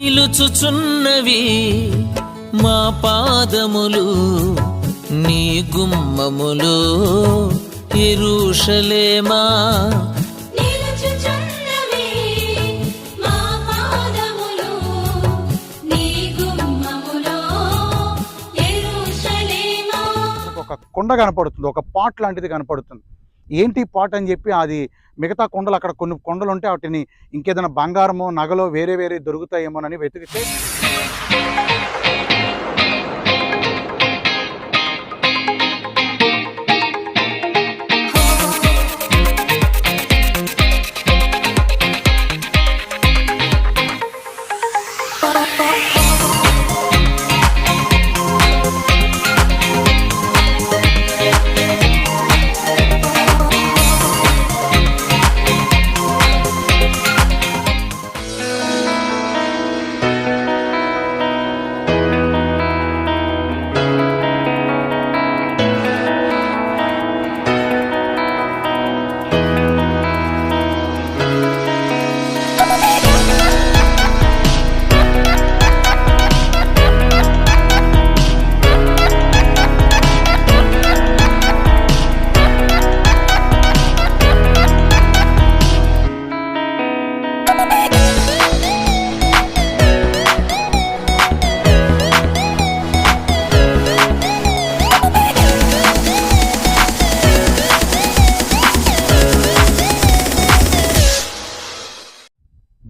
నిలుచుచున్నవి మా పాదములు నీ గుమ్మములు. ఎరుషలేమా? నిలుచుచున్నవి మా పాదములు నీ గుమ్మములో. యెరూషలేమా మనకు ఒక కొండ కనపడుతుంది ఒక పాట్ లాంటిది కనపడుతుంది. ఏంటి పాట్ అని చెప్పి అది మిగతా కొండలు అక్కడ కొన్ని కొండలు ఉంటే వాటిని ఇంకేదైనా బంగారమో నగలో వేరే వేరే దొరుకుతాయేమోనని వెతికితే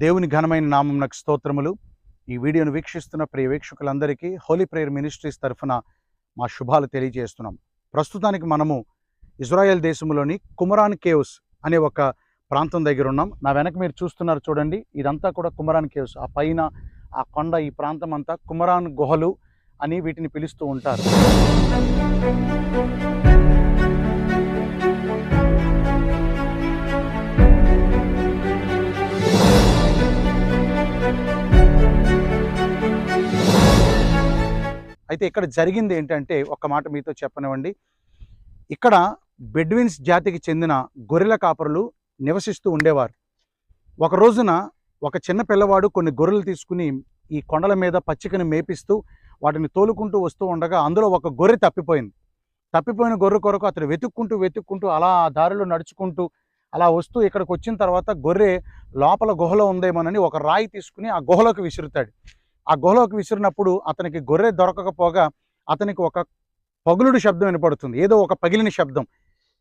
దేవుని ఘనమైన నామంనకు స్తోత్రములు. ఈ వీడియోను వీక్షిస్తున్న ప్రియ వీక్షకులందరికీ హోలీ ప్రేయర్ మినిస్ట్రీస్ తరఫున మా శుభాలు తెలియజేస్తున్నాం. ప్రస్తుతానికి మనము ఇజ్రాయెల్ దేశంలోని కుమరాన్ కేవ్స్ అనే ఒక ప్రాంతం దగ్గర ఉన్నాం. నా వెనక మీరు చూస్తున్నారు చూడండి ఇదంతా కూడా కుమరాన్ కేవ్స్. ఆ పైన ఆ కొండ ఈ ప్రాంతం అంతా కుమరాన్ గుహలు అని వీటిని పిలుస్తూ ఉంటారు. అయితే ఇక్కడ జరిగింది ఏంటంటే ఒక మాట మీతో చెప్పనివ్వండి. ఇక్కడ బెడ్విన్స్ జాతికి చెందిన గొర్రెల కాపరులు నివసిస్తూ ఉండేవారు. ఒక రోజున ఒక చిన్న పిల్లవాడు కొన్ని గొర్రెలు తీసుకుని ఈ కొండల మీద పచ్చికని మేపిస్తూ వాటిని తోలుకుంటూ వస్తూ ఉండగా అందులో ఒక గొర్రె తప్పిపోయింది. తప్పిపోయిన గొర్రె కొరకు అతను వెతుక్కుంటూ వెతుక్కుంటూ అలా ఆ దారిలో నడుచుకుంటూ అలా వస్తూ ఇక్కడికి వచ్చిన తర్వాత గొర్రె లోపల గుహలో ఉందేమోనని ఒక రాయి తీసుకుని ఆ గుహలోకి విసురుతాడు. ఆ గుహలోకి విసిరినప్పుడు అతనికి గొర్రె దొరకకపోగా అతనికి ఒక పగులుడు శబ్దం వినపడుతుంది. ఏదో ఒక పగిలిన శబ్దం.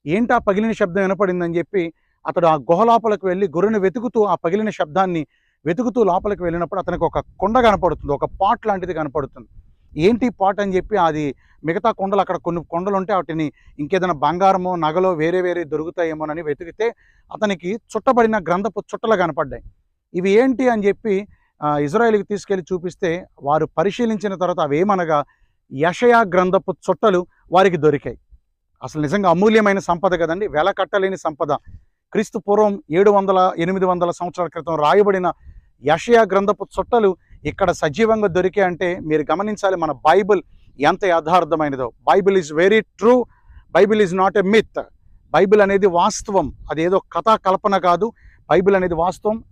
ఏంటి ఆ పగిలిన శబ్దం వినపడిందని చెప్పి అతడు ఆ గుహ లోపలికి వెళ్ళి గొర్రెను వెతుకుతూ ఆ పగిలిన శబ్దాన్ని వెతుకుతూ లోపలికి వెళ్ళినప్పుడు అతనికి ఒక కొండ కనపడుతుంది. ఒక పాట్ లాంటిది కనపడుతుంది. ఏంటి పాట్ అని చెప్పి అది మిగతా కొండలు అక్కడ కొన్ని కొండలు ఉంటే వాటిని ఇంకేదైనా బంగారమో నగలో వేరే వేరే దొరుకుతాయేమోనని వెతికితే అతనికి చుట్టబడిన గ్రంథపు చుట్టలు కనపడ్డాయి. ఇవి ఏంటి అని చెప్పి ఇజ్రాయెల్కి తీసుకెళ్ళి చూపిస్తే వారు పరిశీలించిన తర్వాత అవేమనగా యషయా గ్రంథపు చుట్టలు వారికి దొరికాయి. అసలు నిజంగా అమూల్యమైన సంపద కదండి వెల కట్టలేని సంపద. క్రీస్తు పూర్వం ఏడు వందల ఎనిమిది వందల సంవత్సరాల క్రితం రాయబడిన యషయా గ్రంథపు చుట్టలు ఇక్కడ సజీవంగా దొరికాయి అంటే మీరు గమనించాలి మన బైబిల్ ఎంత యథార్థమైనదో. Bible is very true Bible is not a myth. Bible అనేది వాస్తవం అదేదో కథా కల్పన కాదు బైబిల్ అనేది వాస్తవం.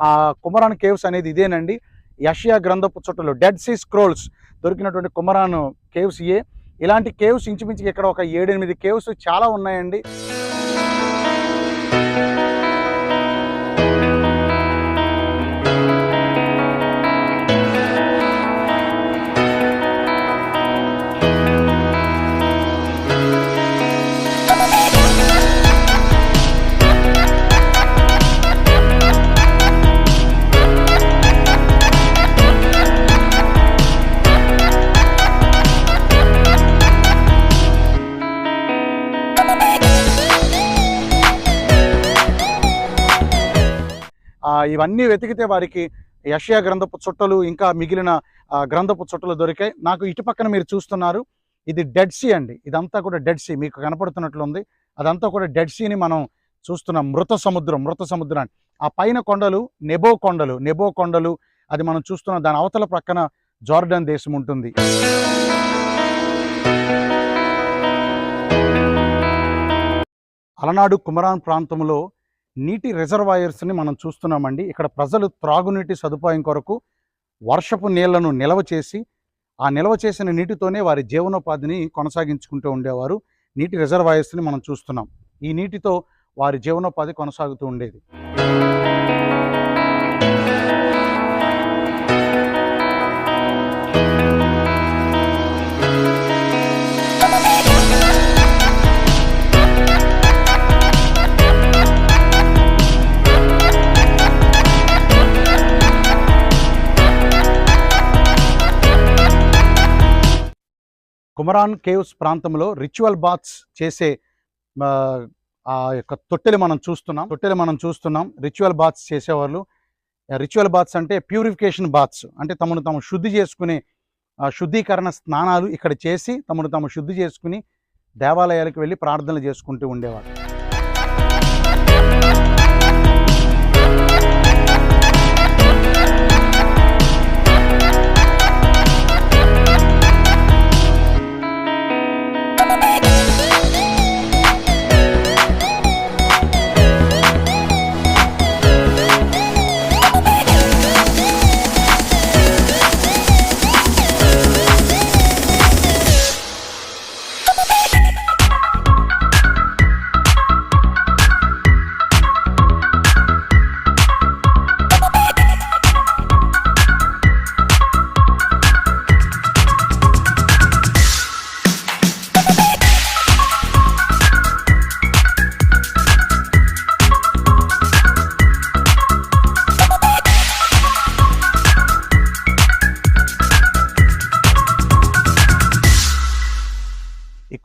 ఆ- కుమరాన్ కేవ్స్ అనేది ఇదేనండి. యషియా గ్రంథపు చుట్టలు డెడ్ సీ స్క్రోల్స్ దొరికినటువంటి కుమరాన్ కేవ్స్ ఇయే ఇలాంటి కేవ్స్ ఇంచుమించుకి ఇక్కడ ఒక ఏడెనిమిది కేవ్స్ చాలా ఉన్నాయండి. ఇవన్నీ వెతికితే వారికి యషియా గ్రంథపు చుట్టలు ఇంకా మిగిలిన గ్రంథపు చుట్టలు దొరికాయి. నాకు ఇటు పక్కన మీరు చూస్తున్నారు ఇది డెడ్ సీ అండి. ఇదంతా కూడా డెడ్ సీ మీకు కనపడుతున్నట్లుంది. అదంతా కూడా డెడ్ సీని మనం చూస్తున్నాం. మృత సముద్రం మృత సముద్రాన్ని ఆ పైన కొండలు నెబో కొండలు. నెబో కొండలు అది మనం చూస్తున్నాం. దాని అవతల ప్రక్కన జార్డన్ దేశం ఉంటుంది. అలనాడు కుమరాన్ ప్రాంతంలో నీటి రిజర్వాయర్స్ని మనం చూస్తున్నామండి. ఇక్కడ ప్రజలు త్రాగునీటి సదుపాయం కొరకు వర్షపు నీళ్ళను నిల్వ చేసి ఆ నిల్వ చేసిన నీటితోనే వారి జీవనోపాధిని కొనసాగించుకుంటూ ఉండేవారు. నీటి రిజర్వాయర్స్ని మనం చూస్తున్నాం. ఈ నీటితో వారి జీవనోపాధి కొనసాగుతూ ఉండేది. కుమరాన్ కేవ్స్ ప్రాంతంలో రిచువల్ బాత్స్ చేసే ఆ, యొక్క తొట్టెలు మనం చూస్తున్నాం. తొట్టెలు మనం చూస్తున్నాం. రిచువల్ బాత్స్ చేసేవాళ్ళు. రిచువల్ బాత్స్ అంటే ప్యూరిఫికేషన్ బాత్స్. అంటే తమను తాము శుద్ధి చేసుకునే శుద్ధీకరణ స్నానాలు ఇక్కడ చేసి తమను తాము శుద్ధి చేసుకుని దేవాలయాలకు వెళ్ళి ప్రార్థనలు చేసుకుంటూ ఉండేవాళ్ళు.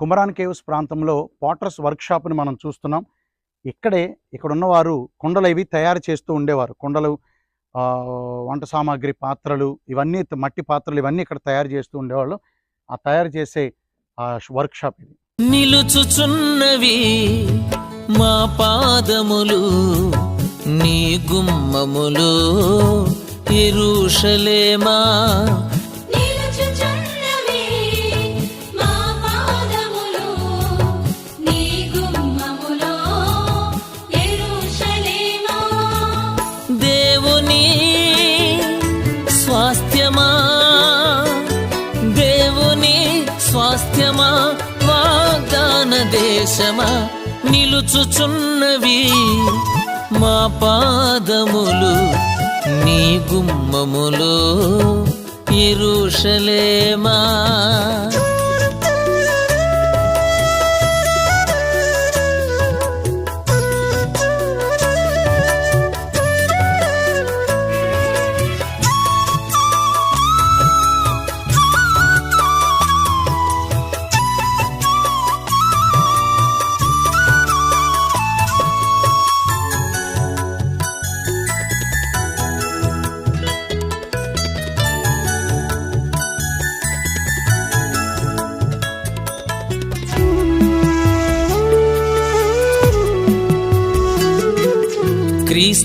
కుమరాన్ కేవ్స్ ప్రాంతంలో పాటర్స్ వర్క్షాప్ని మనం చూస్తున్నాం. ఇక్కడే ఇక్కడ ఉన్నవారు కుండలు ఇవి తయారు చేస్తూ ఉండేవారు. కుండలు వంట సామాగ్రి పాత్రలు ఇవన్నీ మట్టి పాత్రలు ఇవన్నీ ఇక్కడ తయారు చేస్తూ ఉండేవాళ్ళు. ఆ తయారు చేసే ఆ వర్క్షాప్ ఇది. నిలుచుచున్నవి మా పాదములు నీ గుమ్మములు ఎరుషలేమా నిలుచుచున్నవి మా పాదములు నీ గుమ్మములో ఇరుషలేమా?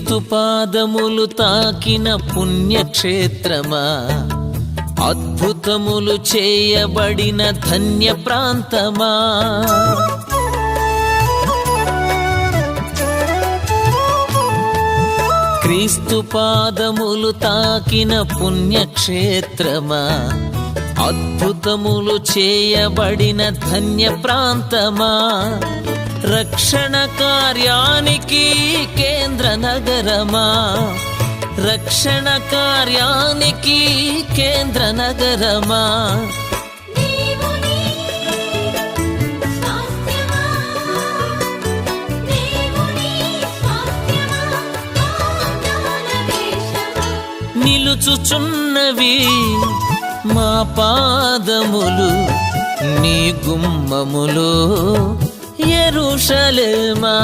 క్రీస్తు పాదములు తాకిన పుణ్యక్షేత్రమా? అద్భుతములు చేయబడిన ధన్య ప్రాంతమా క్రీస్తు పాదములు తాకిన పుణ్యక్షేత్రమా? అద్భుతములు చేయబడిన ధన్య ప్రాంతమా? రక్షణ కార్యానికి కేంద్ర నగరమా? రక్షణ కార్యానికి కేంద్ర నగరమా? నిలుచుచున్నవి మా పాదములు నీ గుమ్మములో ఎరుషలేమా?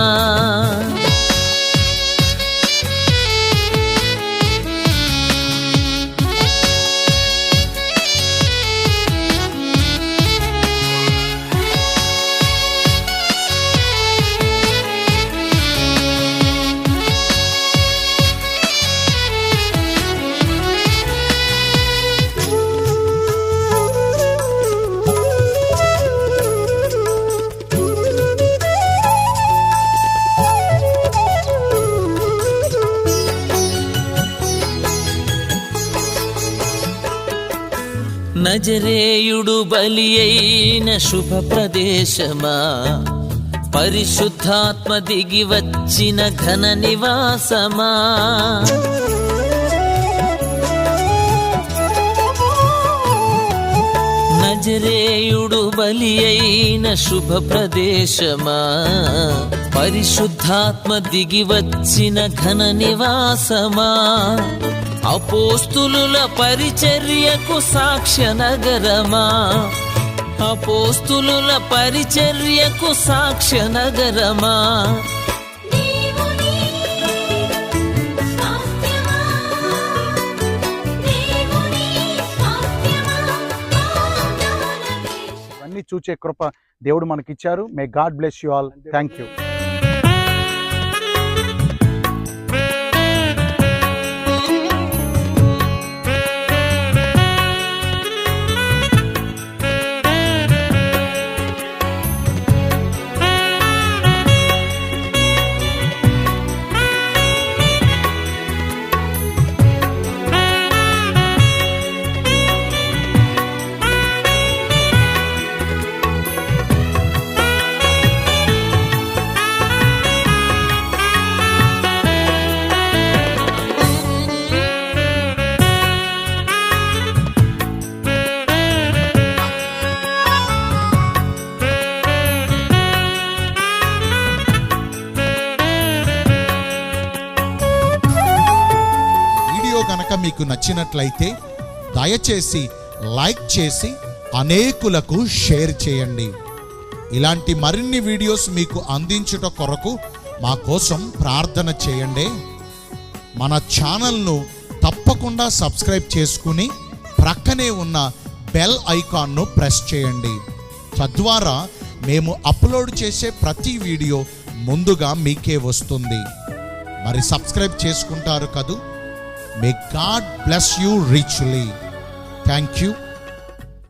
నజరేయుడు బలి అయిన శుభ ప్రదేశమా పరిశుద్ధాత్మ దిగి వచ్చిన ఘన నివాసమా? నజరేయుడు బలి అయిన శుభ ప్రదేశమా పరిశుద్ధాత్మ దిగి వచ్చిన ఘన నివాసమా? అపోస్తులుల పరిచర్యకు సాక్ష్య నగరమా అపోస్తులుల పరిచర్యకు సాక్ష్య నగరమా ఇవన్నీ చూచే కృప దేవుడు మనకిచ్చారు. May God bless you all thank you మీకు నచ్చినట్లయితే దయచేసి లైక్ చేసి అనేకులకు షేర్ చేయండి. ఇలాంటి మరిన్ని వీడియోస్ మీకు అందించుట కొరకు మా కోసం ప్రార్థన చేయండి. మన ఛానల్ను తప్పకుండా సబ్స్క్రైబ్ చేసుకుని ప్రక్కనే ఉన్న బెల్ ఐకాన్ను ప్రెస్ చేయండి. తద్వారా మేము అప్లోడ్ చేసే ప్రతి వీడియో ముందుగా మీకే వస్తుంది. మరి సబ్స్క్రైబ్ చేసుకుంటారు కదూ? May God bless you richly thank you